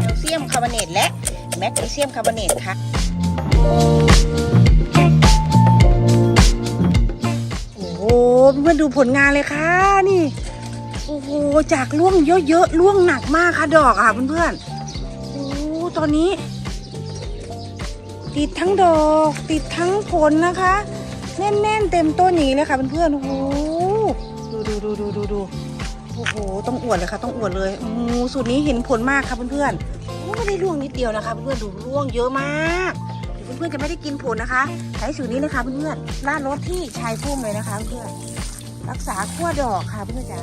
แคลเซียมคาร์บอเนตและแมกนีเซียมคาร์บอเนตค่ะโอ้โหเพื่อนดูผลงานเลยค่ะนี่ โอ้โหจากล่วงเยอะๆล่วงหนักมากค่ะดอกอะเพื่อนๆโอ้ตอนนี้ ติดทั้งดอก ติดทั้งผลนะคะ แน่นๆเต็มต้นอย่างนี้เลยค่ะเพื่อนๆโอ้โห ดูดูดูดูดูโอ้โห ต้องอวดเลยค่ะ ต้องอวดเลยโอ้สูตรนี้เห็นผลมากค่ะเพื่อนๆไม่ได้ร่วงนิดเดียวนะคะเพื่อนๆดูร่วงเยอะมากเดี๋ยวเพื่อนๆจะไม่ได้กินผลนะคะ ใช้สูตรนี้เลยค่ะเพื่อนๆราดรสที่ชายพุ่มเลยนะคะเพื่อนรักษาขั้วดอกค่ะเพื่อนจ๋า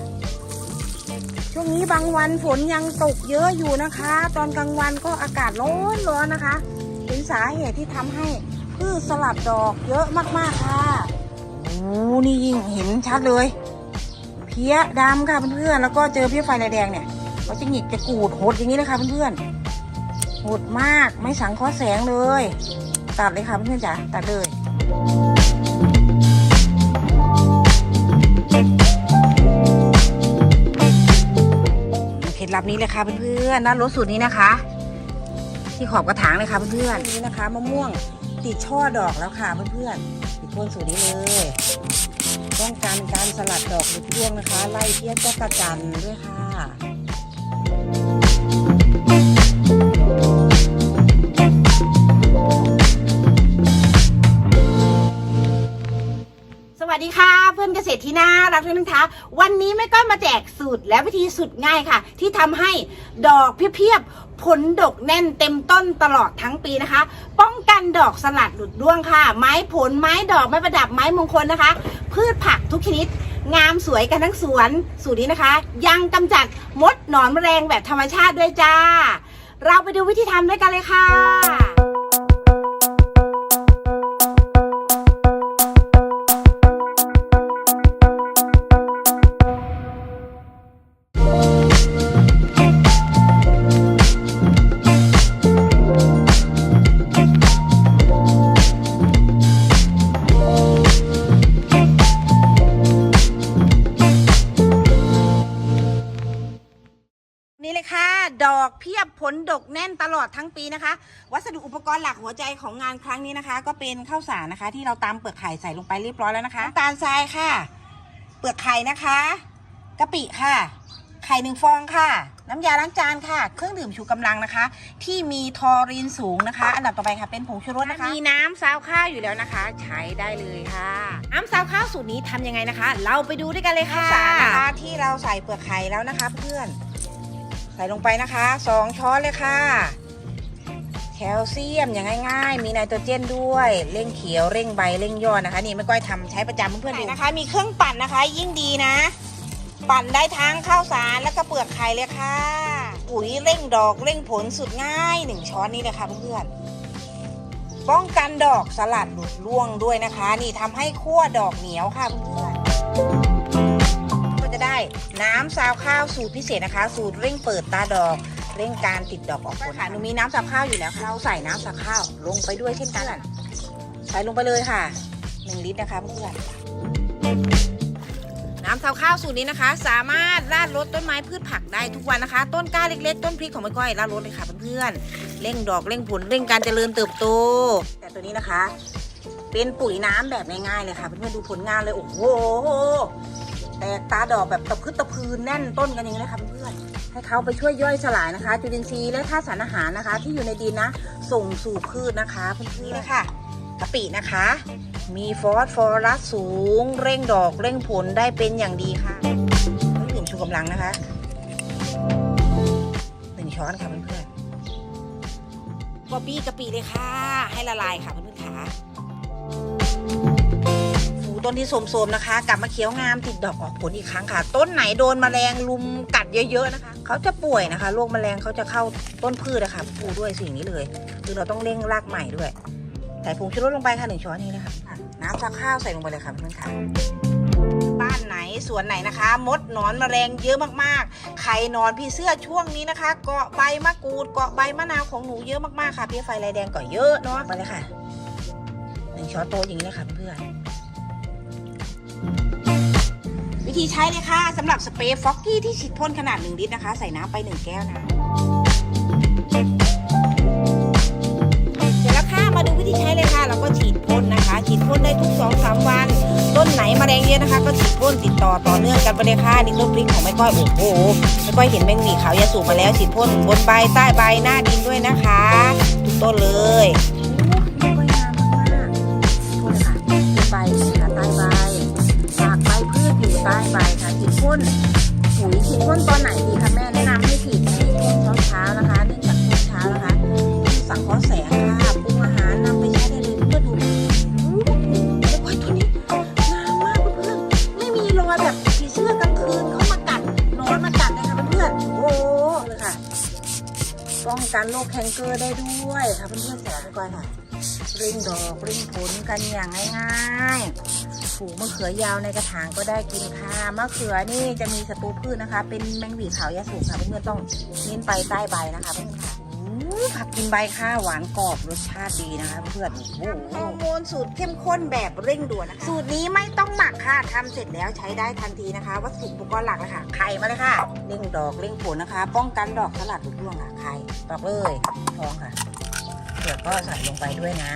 ช่วงนี้บางวันฝนยังตกเยอะอยู่นะคะ ตอนกลางวันก็อากาศร้อนร้อนนะคะ เป็นสาเหตุที่ทำให้พืชสลัดดอกเยอะมากๆค่ะโอ้นี่ยิ่งเห็นชัดเลย เพี้ยดำค่ะเพื่อนๆแล้วก็เจอเพี้ยไฟลายแดงเนี่ยเขาจะหงิกจะกูดหดอย่างนี้เลยค่ะเพื่อนๆหดมากไม่สังเคราะห์แสงเลย ตัดเลยค่ะเพื่อนๆจ๋าตัดเลยเคล็ดลับนี้เลยค่ะเพื่อนๆด้านรสสูตรนี้นะคะ ที่ขอบกระถางเลยค่ะเพื่อนๆนี่นะคะมะม่วงติดช่อดอกแล้วค่ะเพื่อนๆติดพ่นสูตรนี้เลย ป้องกันการสลัดดอกหลุดร่วงนะคะ ไล่เพี้ยจักรจันด้วยค่ะสวัสดีค่ะเพื่อนเกษตรที่น่ารักทุกท่านคะวันนี้แม่ก้อยมาแจกสูตรและวิธีสุดง่ายค่ะ ที่ทำให้ดอกเพียบ ผลดกแน่นเต็มต้นตลอดทั้งปีนะคะ ป้องกันดอกสลัดหลุดร่วงค่ะ ไม้ผลไม้ดอกไม้ประดับไม้มงคลนะคะ พืชผักทุกชนิด งามสวยกันทั้งสวนสูตรนี้นะคะ ยังกำจัดมดหนอนแมลงแบบธรรมชาติด้วยจ้า เราไปดูวิธีทำด้วยกันเลยค่ะ ดกแน่นตลอดทั้งปีนะคะ วัสดุอุปกรณ์หลักหัวใจของงานครั้งนี้นะคะ ก็เป็นข้าวสารนะคะ ที่เราตามเปลือกไข่ใส่ลงไปเรียบร้อยแล้วนะคะน้ำตาลทรายค่ะ เปลือกไข่นะคะกะปิค่ะ ไข่หนึ่งฟองค่ะ น้ำยาล้างจานค่ะ เครื่องดื่มชูกำลังนะคะ ที่มีทอรีนสูงนะคะ อันดับต่อไปค่ะเป็นผงชูรสนะคะ มีน้ำซาวข้าวอยู่แล้วนะคะ ใช้ได้เลยค่ะ น้ำซาวข้าวสูตรนี้ทำยังไงนะคะ เราไปดูด้วยกันเลยค่ะข้าวสารนะคะที่เราใส่เปลือกไข่แล้วนะคะ เพื่อน ใส่ลงไปนะคะสองช้อนเลยค่ะ แคลเซียมอย่างง่าย ๆ มีไนโตรเจนด้วย เร่งเขียวเร่งใบเร่งยอดนะคะ นี่ไม่ก้อยทำใช้ประจำเพื่อนๆดูนะคะ มีเครื่องปั่นนะคะ ยิ่งดีนะ ปั่นได้ทั้งข้าวสารแล้วก็เปลือกไข่เลยค่ะปุ๋ยเร่งดอกเร่งผลสุดง่ายหนึ่งช้อนนี้เลยค่ะเพื่อนๆป้องกันดอกสลัดหลุดร่วงด้วยนะคะ นี่ทำให้ขั้วดอกเหนียวค่ะเพื่อนๆ น้ำซาวข้าวสูตรพิเศษนะคะ สูตรเร่งเปิดตาดอกเร่งการติดดอกออกผลค่ะหนูมีน้ำซาวข้าวอยู่แล้วค่ะเราใส่น้ำซาวข้าวลงไปด้วยเช่นกันใส่ลงไปเลยค่ะหนึ่งลิตรนะคะเพื่อนน้ำซาวข้าวสูตรนี้นะคะ สามารถราดรดต้นไม้พืชผักได้ทุกวันนะคะ ต้นกล้าเล็ก ๆ ต้นพริกของแม่ก้อยราดรดเลยค่ะเพื่อนๆเร่งดอกเร่งผลเร่งการเจริญเติบโต แต่ตัวนี้นะคะ เป็นปุ๋ยน้ำแบบง่ายๆเลยค่ะเพื่อนๆดูผลงานเลยโอ้โห แตกตาดอกแบบตะพึดตะพืนแน่นต้นกันอย่างนี้เลยค่ะเพื่อนให้เขาไปช่วยย่อยสลายนะคะ จุลินทรีย์และธาตุสารอาหารนะคะ ที่อยู่ในดินนะ ส่งสู่พืชนะคะเพื่อนๆเลยค่ะกะปินะคะ มีฟอสฟอรัสสูง เร่งดอกเร่งผลได้เป็นอย่างดีค่ะเครื่งชูกำลังนะคะหนึ่งช้อนค่ะเพื่อนๆบอบบี้กะปิเลยค่ะ ให้ละลายค่ะ ต้นที่โสมๆนะคะ กลับมาเขียวงามติดดอกออกผลอีกครั้งค่ะ ต้นไหนโดนแมลงลุมกัดเยอะๆนะคะเขาจะป่วยนะคะโรคแมลงเขาจะเข้าต้นพืชนะคะปูด้วยสิ่งนี้เลย คือเราต้องเร่งรากใหม่ด้วยใส่ผงชูรสลงไปค่ะหนึ่งช้อนนี้นะคะน้ำซักข้าวใส่ลงไปเลยค่ะเพื่อนๆค่ะบ้านไหนสวนไหนนะคะ มดหนอนแมลงเยอะมากๆ ไข่นอนพี่เสื้อช่วงนี้นะคะ เกาะใบมะกรูดเกาะใบมะนาวของหนูเยอะมากๆค่ะเพี้ยไฟลายแดงก็เยอะเนาะไปเลยค่ะหนึ่งช้อนโต๊ะอย่างนี้เลยค่ะเพื่อน ธีใช้เลยค่ะสำหรับสเปรย์ฟอกกี้ที่ฉีดพ่นขนาด 1 ลิตรนะคะ ใส่น้ำไป 1 แก้วนะเสร็จแล้วค่ะมาดูวิธีใช้เลยค่ะ เราก็ฉีดพ่นนะคะ ฉีดพ่นได้ทุก2อสามวัน ต้นไหนแมลงเยอะนะคะ ก็ฉีดพ่นติดต่อต่อเนื่องกันไปเลยค่ะนี่ต้นพริกของแม่ก้อยโอ้โหแม่ก้อยเห็นแมงหวีขาวยาสูบมาแล้วฉีดพ่นบนใบใต้ใบหน้าดินด้วยนะคะ ทุกต้นเลย นปุ๋ยฉีดพ่นตอนไหนดีคะแม่แนะนำให้ฉีดในช่วงเช้าๆนะคะเนื่องจากช่วงเช้านะคะสังเคราะห์แสงค่ะปรุงอาหารนำไปใช้ได้เลยเพื่อดูโอ้ยตัวนี้งามมากเพื่อนๆไม่มีรอยแบบผีเสื้อกลางคืนเขามากัดนอนมากัดเลยค่ะเพื่อนๆโอ้เลยค่ะป้องกันโรคแคนเกอร์ได้ด้วยค่ะเพื่อนๆแสงไปก่อนค่ะร่งดอกร่งผลกันอย่างง่ายๆ ปลูกมะเขือยาวในกระถางก็ได้กินค่ะมะเขือนี่จะมีศัตรูพืชนะคะ เป็นแมงหวีขาวยาสูบค่ะเพื่อนๆต้องเน้นไปใต้ใบนะคะเพื่อนๆค่ะอู้ผักกินใบค่ะหวานกรอบรสชาติดีนะคะเพื่อนๆโอ้โหฮอร์โมนสูตรเข้มข้นแบบเร่งด่วนนะคะสูตรนี้ไม่ต้องหมักค่ะทำเสร็จแล้วใช้ได้ทันทีนะคะ วัตถุอุปกรณ์หลักเลยค่ะไข่มาเลยค่ะเร่งดอกเร่งผลนะคะ ป้องกันดอกสลัดหลุดร่วงค่ะไข่ตอกเลยทองค่ะเปลือกก็ใส่ลงไปด้วยนะ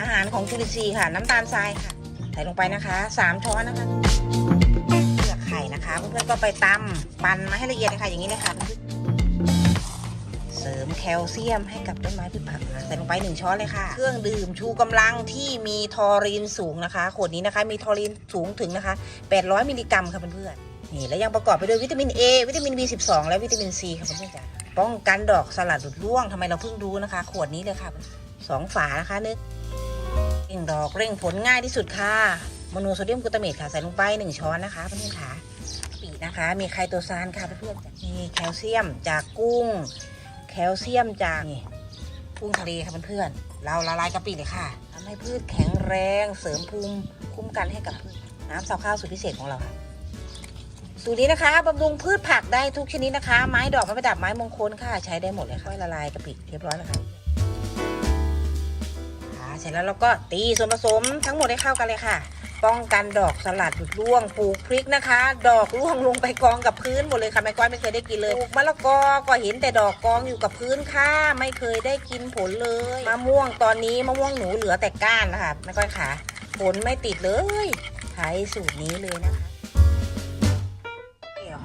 อาหารของจุลินทรีย์ค่ะ น้ำตาลทรายค่ะใส่ลงไปนะคะสามช้อนนะคะเปลือกไข่นะคะเพื่อนๆก็ไปตำปั่นมาให้ละเอียดเลยค่ะอย่างนี้เลยค่ะเสริมแคลเซียมให้กับต้นไม้พืชผักค่ะใส่ลงไปหนึ่งช้อนเลยค่ะ เครื่องดื่มชูกำลังที่มีทอรีนสูงนะคะขวดนี้นะคะ มีทอรีนสูงถึงนะคะ 800 มิลลิกรัมค่ะเพื่อนๆนี่แล้วยังประกอบไปด้วยวิตามิน A วิตามิน B12 และวิตามิน C ค่ะเพื่อนๆจ้ะป้องกันดอกสลัดหลุดร่วงทำไมเราเพิ่งรู้นะคะ ขวดนี้เลยค่ะสองฝานะคะนึก เร่งดอกเร่งผลง่ายที่สุดค่ะโมโนโซเดียมกลูตาเมตค่ะใส่ลงไป 1 ช้อนนะคะเพื่อนๆค่ะปีนะคะ มีไคโตซานค่ะเพื่อนๆมีแคลเซียมจากกุ้ง แคลเซียมจากกุ้งทะเลค่ะเพื่อนๆเราละลายกะปิเลยค่ะทำให้พืชแข็งแรงเสริมภูมิคุ้มกันให้กับพืชน้ำสับข้าวสูตรพิเศษของเราค่ะสูตรนี้นะคะบำรุงพืชผักได้ทุกชนิดนะคะ ไม้ดอกไม้ประดับไม้มงคลค่ะ ใช้ได้หมดเลยค่ะละลายกะปิเรียบร้อยแล้วค่ะ เสร็จแล้วเราก็ตีส่วนผสมทั้งหมดให้เข้ากันเลยค่ะ ป้องกันดอกสลัดหลุดร่วงปลูกพริกนะคะ ดอกร่วงลงไปกองกับพื้นหมดเลยค่ะแม่ก้อยไม่เคยได้กินเลยปลูกมะละกอก็เห็นแต่ดอกกองอยู่กับพื้นค่ะไม่เคยได้กินผลเลยมะม่วงตอนนี้มะม่วงหนูเหลือแต่ก้านนะคะแม่ก้อยขาผลไม่ติดเลยใช้สูตรนี้เลยนะคะ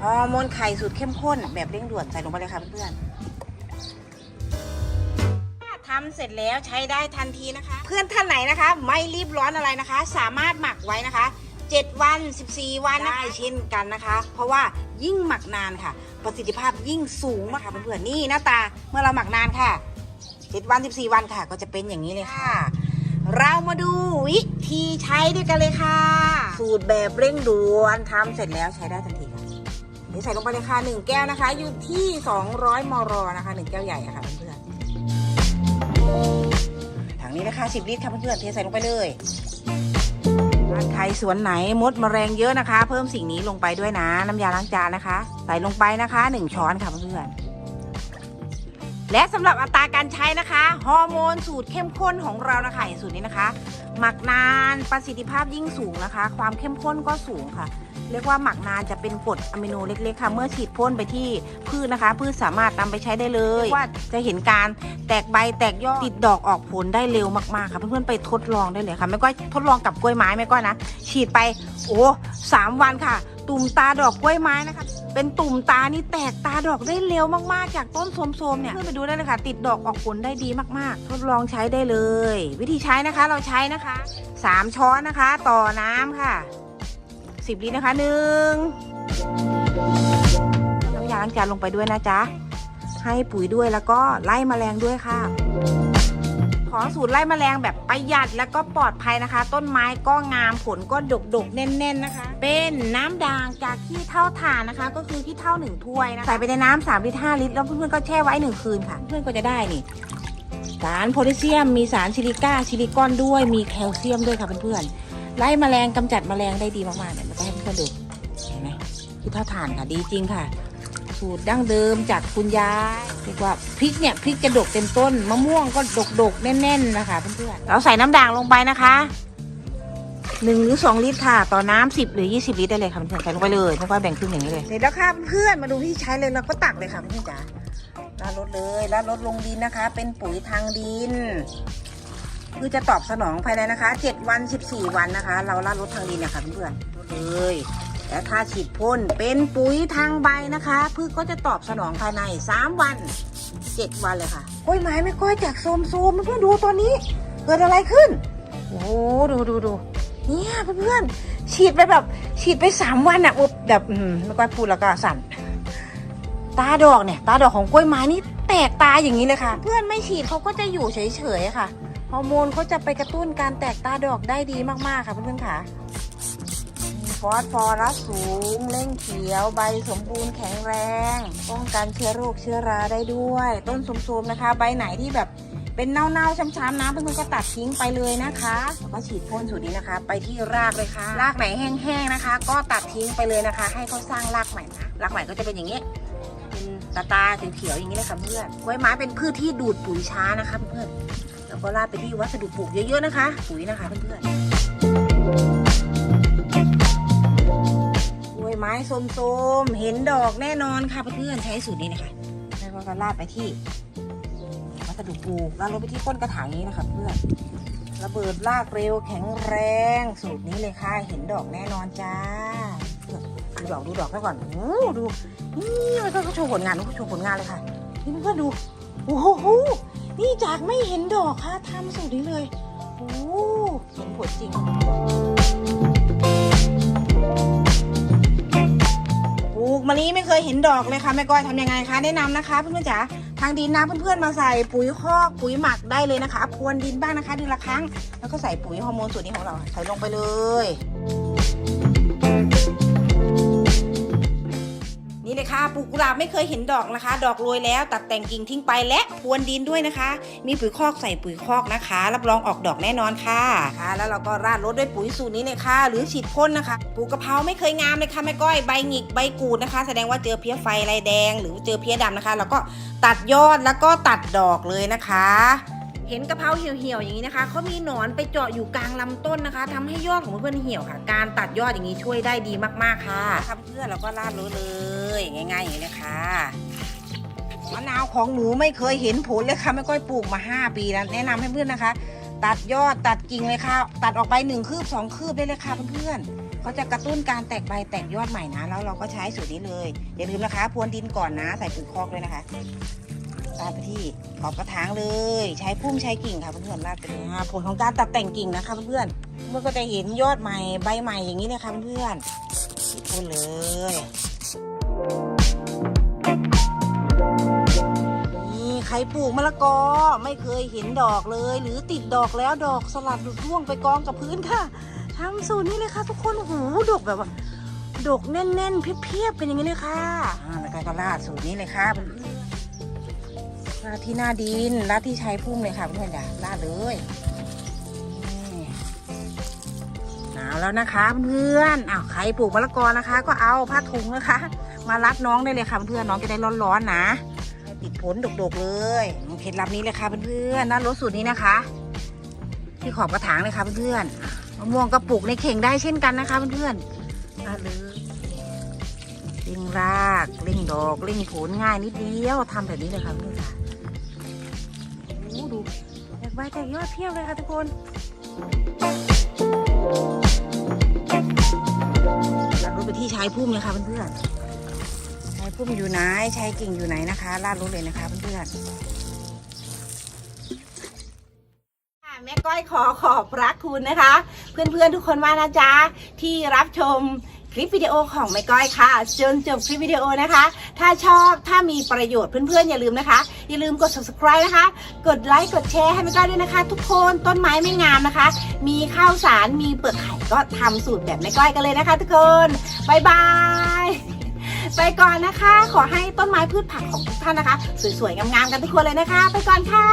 ฮอร์โมนไข่สูตรเข้มข้นแบบเร่งด่วนใส่ลงไปเลยค่ะเพื่อนๆ ทำเสร็จแล้วใช้ได้ทันทีนะคะ เพื่อนท่านไหนนะคะ ไม่รีบร้อนอะไรนะคะ สามารถหมักไว้นะคะ 7 วัน 14 วันได้เช่นกันนะคะ เพราะว่ายิ่งหมักนานค่ะ ประสิทธิภาพยิ่งสูงมากค่ะเพื่อนๆนี่หน้าตาเมื่อเราหมักนานค่ะ 7 วัน 14 วันค่ะ ก็จะเป็นอย่างนี้เลยค่ะ เรามาดูวิธีใช้ด้วยกันเลยค่ะ สูตรแบบเร่งด่วนทำเสร็จแล้วใช้ได้ทันทีค่ะเดี๋ยวใส่ลงไปเลยค่ะหนึ่งแก้วนะคะ อยู่ที่ 200มลนะคะหนึ่งแก้วใหญ่ะค่ะเพื่อนๆ งนี้นะคะ10ลิตรค่ะเพื่อนๆเทใส่ลงไปเลยบ้านใครสวนไหนมดมแมลงเยอะนะคะ เพิ่มสิ่งนี้ลงไปด้วยนะ น้ำยาล้างจานนะคะ ใส่ลงไปนะคะ1ช้อนค่ะเพื่อนๆและสำหรับอัตราการใช้นะคะฮอร์โมนสูตรเข้มข้นของเรานะคะสูตรนี้นะคะ หมักนานประสิทธิภาพยิ่งสูงนะคะ ความเข้มข้นก็สูงค่ะ เรียกว่าหมักนานจะเป็นกรดอะมิโนเล็กๆค่ะ เมื่อฉีดพ่นไปที่พืชนะคะ พืชสามารถนำไปใช้ได้เลยว่าจะเห็นการแตกใบแตกยอดติดดอกออกผลได้เร็วมากๆค่ะเพื่อนๆไปทดลองได้เลยค่ะแม่ก้อยทดลองกับกล้วยไม้แม่ก้อยนะ ฉีดไปโอ้สามวันค่ะ ตุ่มตาดอกกล้วยไม้นะคะ เป็นตุ่มตานี่แตกตาดอกได้เร็วมากๆ จากต้นโสมๆเนี่ยเพื่อนไปดูได้เลยค่ะ ติดดอกออกผลได้ดีมากๆ ทดลองใช้ได้เลย วิธีใช้นะคะเราใช้นะคะสามช้อนนะคะ ต่อน้ำค่ะ สิบลิตรนะคะหนึ่งน้ำยาล้างจานลงไปด้วยนะจ๊ะ ให้ปุ๋ยด้วยแล้วก็ไล่แมลงด้วยค่ะ ขอสูตรไล่แมลงแบบประหยัดแล้วก็ปลอดภัยนะคะ ต้นไม้ก็งามผลก็ดกดกแน่น ๆนะคะ เป็นน้ำด่างจากขี้เท่าถ่านนะคะ ก็คือขี้เท่าหนึ่งถ้วยนะะใส่ไปในน้ำสามลิตรห้าลิตรแล้วเพื่อนๆก็แช่ไว้หนึ่งคืนค่ะ เพื่อนก็จะได้นี่สารโพแทสเซียม มีสารซิลิก้าซิลิคอนด้วยมีแคลเซียมด้วยค่ะเพื่อนๆ ไล่แมลงกำจัดแมลงได้ดีมากๆเนี่ยมาให้เพื่อนๆดูเห็นไหมคือเท่าฐานค่ะดีจริงค่ะ สูตรดั้งเดิมจากคุณยายเรียกว่าพริกเนี่ยพริกจะดกเต็มต้นมะม่วงก็ดกๆแน่น ๆ นะคะเพื่อนๆเราใส่น้ำด่างลงไปนะคะหนึ่งหรือสองลิตรค่ะ ต่อน้ำสิบหรือยี่สิบลิตรได้เลยค่ะเพื่อนๆใส่ลงไปเลยไม่ว่าแบ่งครึ่งอย่างนี้เลยเสร็จแล้วค่ะเพื่อนๆมาดูที่ใช้เลยเราก็ตักเลยค่ะเพื่อนๆจ๋าลาดรถเลยลาดรถลงดินนะคะ เป็นปุ๋ยทางดิน คือจะตอบสนองภายในนะคะ 7 วัน 14 วันนะคะ เราลาดรถทางดินเนะคะเพื่อนๆเลยและถ้าฉีดพ่นเป็นปุ๋ยทางใบนะคะพืชก็จะตอบสนองภายใน 3 วัน 7 วันเลยค่ะกล้วยไม้ไม่กล้วยจากโซมโซมเพื่อนดูตอนนี้เกิดอะไรขึ้น โอ้โหดูดูดูเนี่ยเพื่อนๆฉีดไปแบบฉีดไป 3 วันอะอุบแบบไม่กล้วยพูดแล้วก็สั่นตาดอกเนี่ย ตาดอกของกล้วยไม้นี่แตกตาอย่างนี้เลยค่ะ เพื่อนไม่ฉีดเขาก็จะอยู่เฉยๆค่ะ ฮอร์โมนเขาจะไปกระตุ้นการแตกตาดอกได้ดีมากๆค่ะเพื่อนๆค่ะมีฟอสฟอรัสสูงเร่งเขียว ใบสมบูรณ์แข็งแรง ป้องกันเชื้อโรคเชื้อราได้ด้วย ต้นสมๆนะคะ ใบไหนที่แบบเป็นเน่าๆช้ำๆนะเพื่อนๆก็ตัดทิ้งไปเลยนะคะแล้วก็ฉีดพ่นสูตรนี้นะคะ ไปที่รากเลยค่ะ รากไหนแห้งๆนะคะ ก็ตัดทิ้งไปเลยนะคะ ให้เขาสร้างรากใหม่นะรากใหม่ก็จะเป็นอย่างนี้เป็นตาตาเขียวๆอย่างนี้เลยค่ะเพื่อนกล้วยไม้เป็นพืชที่ดูดปุ๋ยช้านะคะเพื่อน แล้วก็ราดไปที่วัสดุปลูกเยอะๆนะคะ ปุ๋ยนะคะเพื่อนๆกล้วยไม้ส้มๆเห็นดอกแน่นอนค่ะเพื่อนๆใช้สูตรนี้นะคะแล้วก็ราดไปที่ วัสดุปลูกราดลงไปที่ก้นกระถางนี้นะคะเพื่อนระเบิดรากเร็วแข็งแรงสูตรนี้เลยค่ะ เห็นดอกแน่นอนจ้าดูดอกดูดอกแล้ก่อนโอ้โหดูนี่มันก็โชว์ผลงานมันก็โชว์ผลงานเลยค่ะนี่เพื่อนๆดูโอ้โห นี่จากไม่เห็นดอกค่ะทำสูตรนี้เลย โอ้เห็นผลจริง ปลูกมะลิไม่เคยเห็นดอกเลยค่ะแม่ก้อยทำยังไงคะ แนะนำนะคะเพื่อนๆจ๋า ทางดินนะเพื่อนๆมาใส่ปุ๋ยคอกปุ๋ยหมักได้เลยนะคะ พรวนดินบ้างนะคะเดือนละครั้ง แล้วก็ใส่ปุ๋ยฮอร์โมนสูตรนี้ของเรา ใส่ลงไปเลย นี่เลยค่ะปลูกกุหลาบไม่เคยเห็นดอกนะคะ ดอกโรยแล้ว ตัดแต่งกิ่งทิ้งไปและพรวนดินด้วยนะคะ มีปุ๋ยคอกใส่ปุ๋ยคอกนะคะ รับรองออกดอกแน่นอนค่ะค่ะ แล้วเราก็ราดรดด้วยปุ๋ยสูตรนี้เลยค่ะ หรือฉีดพ่นนะคะปลูกกะเพราไม่เคยงามเลยค่ะแม่ก้อยใบหงิกใบกูดนะคะ แสดงว่าเจอเพี้ยไฟลายแดง หรือเจอเพี้ยดำนะคะ แล้วก็ตัดยอดแล้วก็ตัดดอกเลยนะคะ เห็นกะเพราเหี่ยวๆอย่างนี้นะคะเขามีหนอนไปเจาะอยู่กลางลำต้นนะคะทำให้ยอดของเพื่อนๆเหี่ยวค่ะ การตัดยอดอย่างนี้ช่วยได้ดีมากๆค่ะครับเพื่อนเราก็ราดเลยเลย ง่ายๆอย่างนี้เลยค่ะมะนาวของหนูไม่เคยเห็นผลเลยค่ะไม่ค่อยปลูกมา 5 ปีแล้วแนะนำให้เพื่อนนะคะ ตัดยอดตัดกิ่งเลยค่ะ ตัดออกไปหนึ่งคืบสองคืบได้เลยค่ะเพื่อนๆเขาจะกระตุ้นการแตกใบแตกยอดใหม่นะแล้วเราก็ใช้สูตรนี้เลยอย่าลืมนะคะพรวนดินก่อนนะใส่ปุ๋ยคอกด้วยนะคะ ราดไปที่ขอบกระถางเลย ใช้พุ่มใช้กิ่งค่ะเพื่อนๆราดไปเลยค่ะผลของการตัดแต่งกิ่งนะคะเพื่อนๆเมื่อก็จะเห็นยอดใหม่ใบใหม่อย่างนี้เลยค่ะเพื่อนๆพูดเลยนี่ใครปลูกมะละกอไม่เคยเห็นดอกเลย หรือติดดอกแล้วดอกสลัดหลุดร่วงไปกองกับพื้นค่ะทำสูตรนี้เลยค่ะ ทุกคนโอ้โหดกแบบว่าดกแน่นๆเพียบๆเป็นอย่างนี้เลยค่ะแล้วก็ราดสูตรนี้เลยค่ะเพื่อน ราดที่หน้าดินราดที่ใช้พุ่มเลยค่ะเพื่อนๆอย่าราดเลยหนาวแล้วนะคะเพื่อนๆอ้าวใครปลูกมะละกอนะคะ ก็เอาผ้าถุงนะคะ มารัดน้องได้เลยค่ะเพื่อนๆน้องจะได้ร้อนๆนะติดผลดกๆเลยเคล็ดลับนี้เลยค่ะเพื่อนๆน่ารสสูตรนี้นะคะ ที่ขอบกระถางเลยค่ะเพื่อนๆมะม่วงก็ปลูกในเข่งได้เช่นกันนะคะเพื่อนๆราดเลย เร่งรากเร่งดอกเร่งผลง่ายนิดเดียวทำแบบนี้เลยค่ะเพื่อนๆค่ะโอ้ดูแตกใบแตกยอดเพียบเลยค่ะทุกคนลาดรถไปที่ชายพุ่มเลยค่ะเพื่อนๆชายพุ่มอยู่ไหนชายกิ่งอยู่ไหนนะคะลาดรถเลยนะคะเพื่อนค่ะแม่ก้อยขอขอบพระคุณนะคะ เพื่อนๆทุกคนมานะจ๊ะที่รับชม คลิปวิดีโอของแม่ก้อยค่ะจนจบคลิปวิดีโอนะคะ ถ้าชอบถ้ามีประโยชน์เพื่อนๆ อย่าลืมนะคะ อย่าลืมกด subscribe นะคะ กดไลค์กดแชร์ให้แม่ก้อยด้วยนะคะ ทุกคนต้นไม้ไม่งามนะคะ มีข้าวสารมีเปลือกไข่ก็ทำสูตรแบบแม่ก้อยกันเลยนะคะ ทุกคนบายบายไปก่อนนะคะ ขอให้ต้นไม้พืชผักของทุกท่านนะคะ สวยๆงามๆกันทุกคนเลยนะคะ ไปก่อนค่ะ